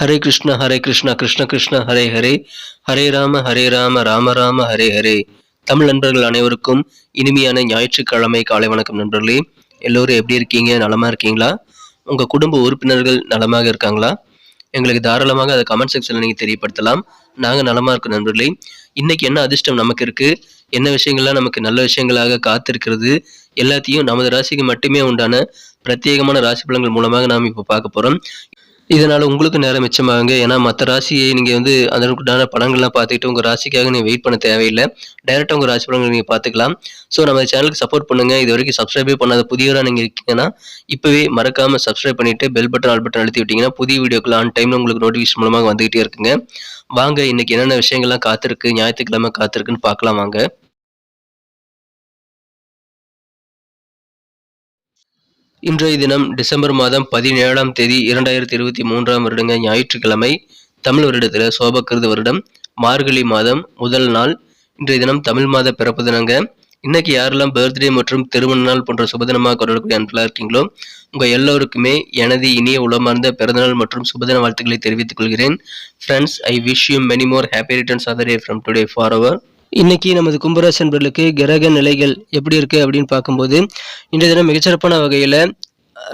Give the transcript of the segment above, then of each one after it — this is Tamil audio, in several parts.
ஹரே கிருஷ்ண ஹரே கிருஷ்ண கிருஷ்ண கிருஷ்ண ஹரே ஹரே. ஹரே ராம ஹரே ராம ராம ராம ஹரே ஹரே. தமிழ் நண்பர்கள் அனைவருக்கும் இனிமையான ஞாயிற்றுக்கிழமை காலை வணக்கம் நண்பர்களே. எல்லோரும் எப்படி இருக்கீங்க? நலமாக இருக்கீங்களா? உங்கள் குடும்ப உறுப்பினர்கள் நலமாக இருக்காங்களா? எங்களுக்கு தாராளமாக அதை கமெண்ட் செக்ஷனில் நீங்கள் தெரியப்படுத்தலாம். நாங்கள் நலமாக இருக்கோம் நண்பர்களே. இன்னைக்கு என்ன அதிர்ஷ்டம் நமக்கு இருக்கு? என்ன விஷயங்கள்லாம் நமக்கு நல்ல விஷயங்களாக காத்திருக்கிறது? எல்லாத்தையும் நமது ராசிக்கு மட்டுமே உண்டான பிரத்யேகமான ராசி பலன்கள் மூலமாக நாம் இப்போ பார்க்க போகிறோம் இதனால் உங்களுக்கு நேரம் மிச்சமாகுங்க. ஏன்னா மற்ற ராசியை நீங்கள் வந்து அதற்குண்டான படங்கள்லாம் பார்த்துக்கிட்டு உங்கள் ராசிக்காக நீங்கள் வெயிட் பண்ண தேவையில்லை. டைரெக்டாக உங்கள் ராசி படங்கள் நீங்கள் பார்த்துக்கலாம். ஸோ நம்ம சேனலுக்கு சப்போர்ட் பண்ணுங்கள் இது வரைக்கும் சப்ஸ்கிரைபே பண்ணாத புதியவராக நீங்கள் இருக்கீங்கன்னா இப்போவே மறக்காமல் சப்ஸ்கிரைப் பண்ணிவிட்டு பெல் பட்டன் ஆல் பட்டன் அழுத்தி விட்டிங்கன்னா புதிய வீடியோக்கள் ஆன் டைமில் உங்களுக்கு நோட்டிஃபிகேஷன் மூலமாக வந்துகிட்டே இருக்குங்க. வாங்க இன்றைக்கி என்னென்ன விஷயங்கள்லாம் காத்திருக்கு ஞாயிற்றுக்கிழமை காத்திருக்குன்னு பார்க்கலாம் வாங்க. இன்றைய தினம் டிசம்பர் மாதம் பதினேழாம் தேதி இரண்டாயிரத்தி இருபத்தி மூன்றாம் வருடங்க ஞாயிற்றுக்கிழமை தமிழ் வருடத்தில் சோபக்கிருது வருடம் மார்கழி மாதம் முதல் நாள். இன்றைய தினம் தமிழ் மாத பிறப்பு தினங்க இன்னைக்கு யாரெல்லாம் பர்த்டே மற்றும் திருமண நாள் போன்ற சுபதினமாக கொண்டாடக்கூடிய அன்பலாக இருக்கீங்களோ உங்கள் எல்லோருக்குமே எனது இனிய உளமார்ந்த பிறந்தநாள் மற்றும் சுபதின வாழ்த்துக்களை தெரிவித்துக் கொள்கிறேன். Friends I wish you many more happy returns of from today for our இன்னைக்கு நமது கும்பராசி நண்பர்களுக்கு கிரக நிலைகள் எப்படி இருக்கு அப்படின்னு பார்க்கும்போது இன்றைய தினம் மிகச்சிறப்பான வகையில்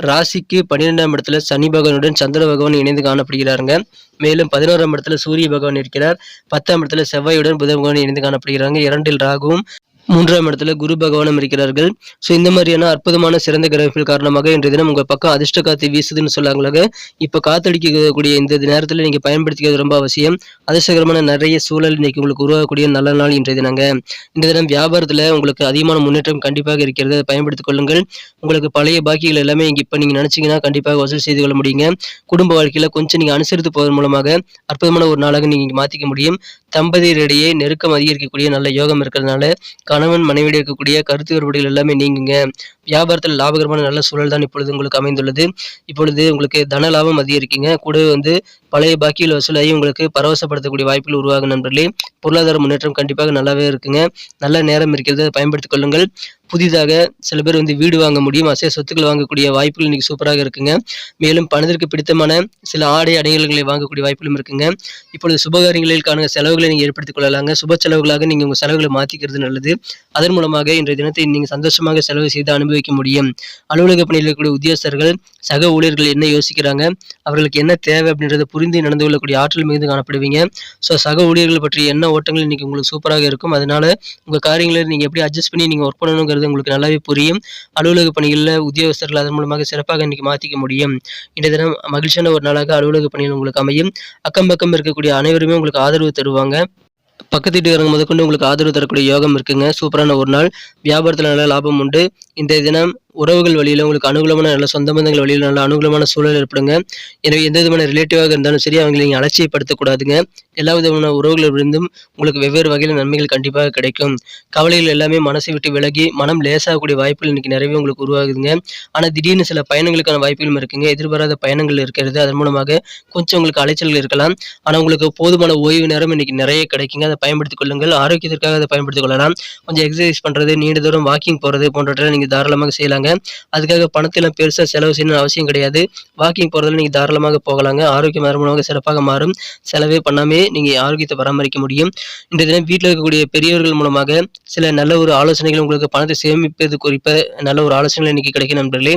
ராசிக்கு பன்னிரெண்டாம் இடத்துல சனி பகவானுடன் சந்திர பகவான் இணைந்து காணப்படுகிறாருங்க. மேலும் பதினோராம் இடத்துல சூரிய பகவான் இருக்கிறார். பத்தாம் இடத்துல செவ்வாயுடன் புத பகவான் இணைந்து காணப்படுகிறாங்க. இரண்டில் ராகுவும் மூன்றாம் இடத்துல குரு பகவானும் இருக்கிறார்கள். ஸோ இந்த மாதிரியான அற்புதமான சிறந்த கிரகங்கள் காரணமாக இன்றைய தினம் உங்கள் பக்கம் அதிர்ஷ்ட காத்து வீசுதுன்னு சொல்லாங்களாக இப்போ காத்தடிக்கக்கூடிய இந்த நேரத்தில் நீங்கள் பயன்படுத்திக்கிறது ரொம்ப அவசியம். அதிர்ஷ்டகரமான நிறைய சூழல் இன்னைக்கு உங்களுக்கு உருவாகக்கூடிய நல்ல நாள் இன்றைய தினங்க. இந்த தினம் வியாபாரத்தில் உங்களுக்கு அதிகமான முன்னேற்றம் கண்டிப்பாக இருக்கிறது. அதை பயன்படுத்திக் கொள்ளுங்கள். உங்களுக்கு பழைய பாக்கிகள் எல்லாமே இங்கே இப்போ நீங்கள் நினச்சிங்கன்னா கண்டிப்பாக வசூல் செய்து கொள்ள முடியுங்க. குடும்ப வாழ்க்கையில் கொஞ்சம் நீங்கள் அனுசரித்து போவதன் மூலமாக அற்புதமான ஒரு நாளாக நீங்கள் மாற்றிக்க முடியும். தம்பதியரிடையே நெருக்கம் அதிகரிக்கக்கூடிய நல்ல யோகம் இருக்கிறதுனால கணவன் மனைவியிட இருக்கக்கூடிய கருத்து வேறுபாடுகள் எல்லாமே நீங்குங்க. வியாபாரத்தில் லாபகரமான நல்ல சூழல் தான் இப்பொழுது உங்களுக்கு அமைந்துள்ளது. இப்பொழுது உங்களுக்கு தன லாபம் அதிகரிக்குங்க. கூடவே வந்து பழைய பாக்கியில் வசூலாகி உங்களுக்கு பரவசப்படுத்தக்கூடிய வாய்ப்புகள் உருவாகும் நண்பர்களே. பொருளாதார முன்னேற்றம் கண்டிப்பாக நல்லாவே இருக்குங்க. நல்ல நேரம் இருக்கிறது பயன்படுத்திக் கொள்ளுங்கள். புதிதாக சில பேர் வந்து வீடு வாங்க முடியும். அசைய சொத்துக்கள் வாங்கக்கூடிய வாய்ப்புகள் இன்னைக்கு சூப்பராக இருக்குங்க. மேலும் பணத்திற்கு பிடித்தமான சில ஆடை அடையாளங்களை வாங்கக்கூடிய வாய்ப்புகளும் இருக்குங்க. இப்பொழுது சுபகாரியங்களுக்கான செலவுகளை நீங்கள் ஏற்படுத்திக் கொள்ளலாங்க. சுப செலவுகளாக நீங்கள் உங்கள் செலவுகளை மாற்றிக்கிறது நல்லது. அதன் மூலமாக இன்றைய தினத்தை நீங்கள் சந்தோஷமாக செலவு செய்து அனுபவிக்க முடியும். அலுவலக பணியில் இருக்கக்கூடிய உத்தியோகஸ்தர்கள் சக ஊழியர்கள் என்ன யோசிக்கிறாங்க? அவர்களுக்கு என்ன தேவை அப்படின்றத புரிந்து நடந்து கொள்ளக்கூடிய ஆற்றல் மிகுந்து காணப்படுவீங்க. ஸோ சக ஊழியர்கள் பற்றிய என்ன ஓட்டங்கள் இன்னைக்கு உங்களுக்கு சூப்பராக இருக்கும். அதனால உங்கள் காரியங்களை நீங்கள் எப்படி அட்ஜஸ்ட் பண்ணி நீங்கள் ஒர்க் பண்ணணுங்கிறது உங்களுக்கு நல்லாவே புரியும். அலுவலக பணிகளில் உத்தியோகஸ்தர்கள் அதன் மூலமாக சிறப்பாக இன்னைக்கு மாற்றிக்க முடியும். இன்றைய தினம் மகிழ்ச்சியான ஒரு நாளாக அலுவலக பணிகள் உங்களுக்கு அமையும். அக்கம் பக்கம் இருக்கக்கூடிய அனைவருமே உங்களுக்கு ஆதரவு தருவாங்க. பக்கத்து வீட்டுக்காரங்க முதற்கொண்டு உங்களுக்கு ஆதரவு தரக்கூடிய யோகம் இருக்குங்க. சூப்பரான ஒரு நாள். வியாபாரத்தில் நல்ல லாபம் உண்டு. இந்த தினம் உறவுகள் வழியில் உங்களுக்கு அனுகூலமான நல்ல சொந்த பந்தங்கள் வழியில் நல்ல அனுகூலமான சூழல் ஏற்படுங்க. எனவே எந்த விதமான ரிலேட்டிவாக இருந்தாலும் சரி அவங்களை நீங்கள் அலட்சியப்படுத்தக்கூடாதுங்க. எல்லா விதமான உறவுகளிலிருந்தும் உங்களுக்கு வெவ்வேறு வகையில் நன்மைகள் கண்டிப்பாக கிடைக்கும். கவலைகள் எல்லாமே மனசை விட்டு விலகி மனம் லேசாகக்கூடிய வாய்ப்புகள் இன்னைக்கு நிறையவே உங்களுக்கு உருவாகுதுங்க. ஆனால் திடீர்னு சில பயணங்களுக்கான வாய்ப்புகளும் இருக்குங்க. எதிர்பாராத பயணங்கள் இருக்கிறது. அதன் மூலமாக கொஞ்சம் உங்களுக்கு அலைச்சல்கள் இருக்கலாம். ஆனால் உங்களுக்கு போதுமான ஓய்வு நேரம் இன்னைக்கு நிறைய கிடைக்குங்க. அதை பயன்படுத்திக் கொள்ளுங்கள். ஆரோக்கியத்திற்காக அதை பயன்படுத்திக் கொள்ளலாம். கொஞ்சம் எக்ஸசைஸ் பண்ணுறது நீண்ட தூரம் வாக்கிங் போகிறது போன்றவற்றை நீங்கள் தாராளமாக செய்யலாங்க. அதுக்காக பணத்தெல்லாம் பெருசாக செலவு செய்யணும்னு அவசியம் கிடையாது. வாக்கிங் போகிறதுல நீங்கள் தாராளமாக போகலாங்க. ஆரோக்கியம் மூலமாக சிறப்பாக மாறும். செலவே பண்ணாமே நீங்கள் ஆரோக்கியத்தை பராமரிக்க முடியும். இந்த தினம் வீட்டில் இருக்கக்கூடிய பெரியவர்கள் மூலமாக சில நல்ல ஒரு ஆலோசனைகள் உங்களுக்கு பணத்தை சேமிப்பது குறிப்ப நல்ல ஒரு ஆலோசனைகள் இன்னைக்கு கிடைக்கும் நண்பர்களே.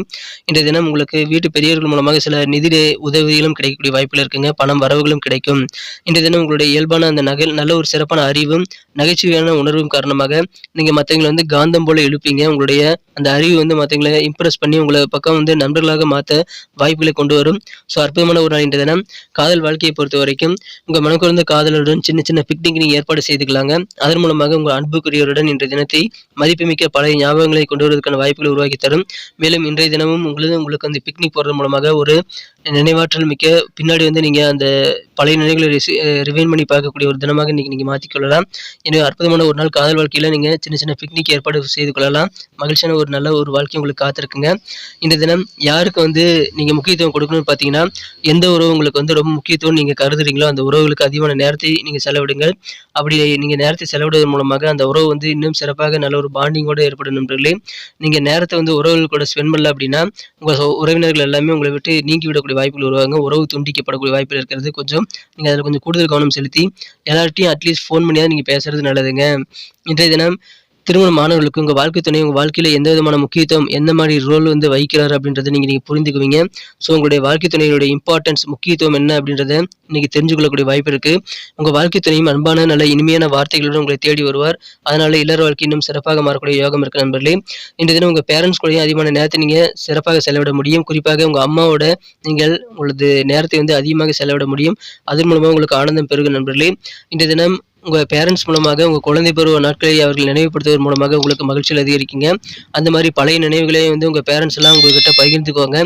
இந்த தினம் உங்களுக்கு வீட்டு பெரியவர்கள் மூலமாக சில நிதி உதவிகளும் கிடைக்கக்கூடிய வாய்ப்புகள் இருக்குங்க. பணம் வரவுகளும் கிடைக்கும். இந்த தினம் உங்களுடைய இயல்பான அந்த நகல் நல்ல ஒரு சிறப்பான அறிவும் நகைச்சுவையான உணர்வும் காரணமாக நீங்கள் மற்றவங்களை வந்து காந்தம் போல எழுப்பீங்க. உங்களுடைய அந்த அறிவு வந்து மற்றவங்களை இம்ப்ரெஸ் பண்ணி உங்களை பக்கம் வந்து நண்பர்களாக மாற்ற வாய்ப்புகளை கொண்டு வரும். ஸோ அற்புதமான ஒரு நாள் இன்றைய தினம். காதல் வாழ்க்கையை பொறுத்த வரைக்கும் உங்கள் மனக்குறந்த காதலருடன் சின்ன சின்ன பிக்னிக் நீங்கள் ஏற்பாடு செய்துக்கலாங்க. அதன் மூலமாக உங்கள் அன்புக்குரியவருடன் இன்றைய தினத்தை மதிப்புமிக்க பழைய ஞாபகங்களை கொண்டு வருவதற்கான வாய்ப்புகளை உருவாக்கி தரும். மேலும் இன்றைய தினமும் உங்களுக்கு உங்களுக்கு அந்த பிக்னிக் போடுறது மூலமாக ஒரு நினைவாற்றல் மிக்க பின்னாடி வந்து நீங்கள் அந்த பழைய நினைவுகளை ரிவைன் பண்ணி பார்க்கக்கூடிய ஒரு தினமாக இன்னைக்கு நீங்கள் மாற்றிக்கொள்ளலாம் எனவே அற்புதமான ஒரு நாள் காதல் வாழ்க்கையில் நீங்கள் சின்ன சின்ன பிக்னிக் ஏற்பாடு செய்து கொள்ளலாம். மகிழ்ச்சியான ஒரு நல்ல ஒரு வாழ்க்கை உங்களுக்கு காத்திருக்குங்க. இந்த தினம் யாருக்கு வந்து நீங்கள் முக்கியத்துவம் கொடுக்கணும்னு பார்த்தீங்கன்னா எந்த உறவு உங்களுக்கு வந்து ரொம்ப முக்கியத்துவம் நீங்கள் கருதுறீங்களோ அந்த உறவுகளுக்கு அதிகமான நேரத்தை நீங்கள் செலவிடுங்கள். அப்படி நீங்கள் நேரத்தை செலவிடுவதன் மூலமாக அந்த உறவு வந்து இன்னும் சிறப்பாக நல்ல ஒரு பாண்டிங்கோடு ஏற்படும் நண்பர்களே. நீங்கள் நேரத்தை வந்து உறவுகள் கூட ஸ்பெண்ட் பண்ணல அப்படின்னா உங்கள் உறவினர்கள் எல்லாமே உங்களை விட்டு நீங்கி விடக்கூடிய வாய்ப்புகள் உருவாங்க உறவு துண்டிக்கப்படக்கூடிய வாய்ப்புகள் இருக்கிறது. கொஞ்சம் நீங்கள் அதில் கொஞ்சம் கூடுதல் கவனம் செலுத்தி எல்லார்ட்டையும் அட்லீஸ்ட் ஃபோன் பண்ணியாவது நீங்கள் பேசுறது நல்லதுங்க. இன்றைய தினம் திருமண மாணவர்களுக்கு உங்கள் வாழ்க்கை துணை உங்கள் வாழ்க்கையில் எந்த விதமான முக்கியத்துவம் எந்த மாதிரி ரோல் வந்து வகிக்கிறார் அப்படின்றத நீங்கள் நீங்கள் புரிந்துக்குவீங்க. ஸோ உங்களுடைய வாழ்க்கை துணையினுடைய இம்பார்ட்டன்ஸ் முக்கியத்துவம் என்ன அப்படின்றத இன்னைக்கு தெரிஞ்சுக்கொள்ளக்கூடிய வாய்ப்பு இருக்குது உங்கள் வாழ்க்கை துணையும் அன்பான நல்ல இனிமையான வார்த்தைகளுடன் உங்களை தேடி வருவார். அதனால் இல்லற வாழ்க்கை இன்னும் சிறப்பாக மாறக்கூடிய யோகம் இருக்க நண்பர்களே. இன்றைய தினம் உங்கள் பேரண்ட்ஸ் கூடயும் அதிகமான நேரத்தை நீங்கள் சிறப்பாக செலவிட முடியும். குறிப்பாக உங்கள் அம்மாவோட நீங்கள் உங்களது நேரத்தை வந்து அதிகமாக செலவிட முடியும். அதன் மூலமாக உங்களுக்கு ஆனந்தம் பெருகும் நண்பர்களே. இன்றைய தினம் உங்கள் பேரண்ட்ஸ் மூலமாக உங்கள் குழந்தை பருவ நாட்களை அவர்கள் நினைவுபடுத்துவதன் மூலமாக உங்களுக்கு மகிழ்ச்சியில் அதிகரிக்குங்க. அந்த மாதிரி பழைய நினைவுகளை வந்து உங்கள் பேரண்ட்ஸ் எல்லாம் உங்ககிட்ட பகிர்ந்துக்குவாங்க.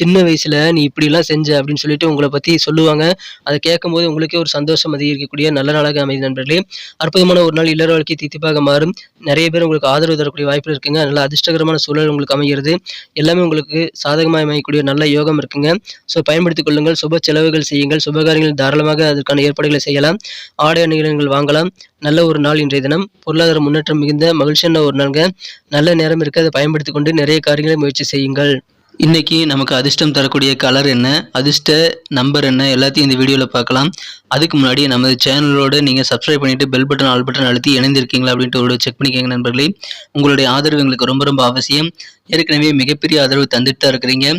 சின்ன வயசில் நீ இப்படிலாம் செஞ்ச அப்படின்னு சொல்லிட்டு உங்களை பற்றி சொல்லுவாங்க. அதை கேட்கும்போது உங்களுக்கே ஒரு சந்தோஷம் அதிகரிக்கக்கூடிய நல்ல நாளாக அமைதி நண்பர்களே. அற்புதமான ஒரு நாள் இல்லற வாழ்க்கை தித்திப்பாக மாறும். நிறைய பேர் உங்களுக்கு ஆதரவு தரக்கூடிய வாய்ப்பு இருக்குங்க. நல்ல அதிர்ஷ்டகரமான சூழல் உங்களுக்கு அமைகிறது. எல்லாமே உங்களுக்கு சாதகமாக அமையக்கூடிய நல்ல யோகம் இருக்குங்க. ஸோ பயன்படுத்திக் கொள்ளுங்கள். சுப செலவுகள் செய்யுங்கள். சுபகாரியங்கள் தாராளமாக அதற்கான ஏற்பாடுகளை செய்யலாம். ஆடை அணிகலன்கள் வாங்கலாம். நல்ல ஒரு நாள் இன்றைய தினம். பொருளாதார முன்னேற்றம் மிகுந்த மகிழ்ச்சியான ஒரு நாளுங்க. நல்ல நேரம் இருக்கு. அதை பயன்படுத்தி கொண்டு நிறைய காரியங்களை முயற்சி செய்யுங்கள். இன்றைக்கி நமக்கு அதிர்ஷ்டம் தரக்கூடிய கலர் என்ன? அதிர்ஷ்ட நம்பர் என்ன? எல்லாத்தையும் இந்த வீடியோவில் பார்க்கலாம். அதுக்கு முன்னாடி நமது சேனலோடு நீங்கள் சப்ஸ்கிரைப் பண்ணிவிட்டு பெல் பட்டன் ஆல் பட்டன் அழுத்தி இணைந்திருக்கீங்களா அப்படின்ட்டு ஒரு செக் பண்ணிக்கோங்க நண்பர்களே. உங்களுடைய ஆதரவு எங்களுக்கு ரொம்ப ரொம்ப அவசியம். ஏற்கனவே மிகப்பெரிய ஆதரவு தந்துட்டு தான் இருக்கிறீங்க.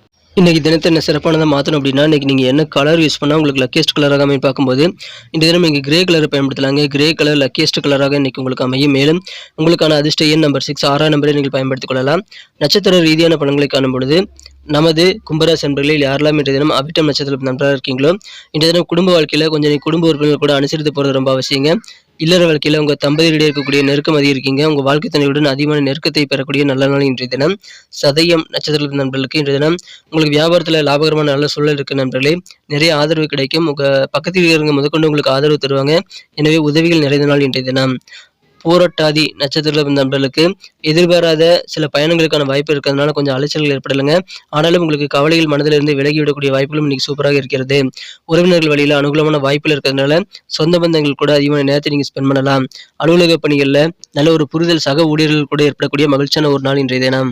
இன்றைக்கி தினத்தை என்ன சிறப்பானதாக மாற்றணும் அப்படின்னா இன்னைக்கு நீங்கள் என்ன கலர் யூஸ் பண்ணால் உங்களுக்கு லக்கியஸ்ட் கலராக அமையும் பார்க்கும்போது இந்த தினம் நீங்கள் கிரே கலரை பயன்படுத்தலாங்க. கிரே கலர் லக்கியஸ்ட் கலராக இன்னைக்கு உங்களுக்கு அமையும். மேலும் உங்களுக்கான அதிர்ஷ்ட எண் நம்பர் சிக்ஸ் ஆறாம் நம்பரை நீங்கள் பயன்படுத்திக் கொள்ளலாம். நட்சத்திர ரீதியான பலன்களை காணும் பொழுது நமது கும்பராசி நண்பர்களில் யாரெல்லாம் இன்றைய தினம் அபிட்டம் நட்சத்திரம் நண்பராக இருக்கீங்களோ இன்றைய தினம் குடும்ப வாழ்க்கையில் கொஞ்சம் குடும்ப உறுப்பினர்கள் கூட அனுசரித்து போகிறது ரொம்ப அவசியங்க. இல்லற வாழ்க்கையில் உங்கள் தம்பதியிடையே இருக்கக்கூடிய நெருக்கம் அதிகரிக்கீங்க உங்கள் வாழ்க்கை துணையுடன் அதிகமான நெருக்கத்தை பெறக்கூடிய நல்ல நாள் இன்றைய தினம். சதயம் நட்சத்திர நண்பர்களுக்கு இன்றைய தினம். உங்களுக்கு வியாபாரத்தில் லாபகரமான நல்ல சூழல் இருக்கு நண்பர்களே. நிறைய ஆதரவு கிடைக்கும். உங்கள் பக்கத்தில் இருக்கிறவங்க முதற்கொண்டு உங்களுக்கு ஆதரவு தருவாங்க. எனவே உதவிகள் நிறைந்த நாள் இன்றைய தினம். பூரட்டாதி நட்சத்திர நண்பர்களுக்கு எதிர்பாராத சில பயணங்களுக்கான வாய்ப்பு இருக்கிறதுனால கொஞ்சம் அலைச்சல்கள் ஏற்படலைங்க. ஆனாலும் உங்களுக்கு கவலைகள் மனதிலிருந்து விலகிவிடக்கூடிய வாய்ப்புகளும் இன்னைக்கு சூப்பராக இருக்கிறது. உறவினர்கள் வழியில் அனுகூலமான வாய்ப்புகள் இருக்கிறதுனால சொந்த பந்தங்கள் கூட அதிகமான நேரத்தை நீங்கள் ஸ்பெண்ட் பண்ணலாம். அலுவலக பணிகளில் நல்ல ஒரு புரிதல் சக ஊழியர்கள் கூட ஏற்படக்கூடிய மகிழ்ச்சியான ஒரு நாள் இன்றைய தினம்.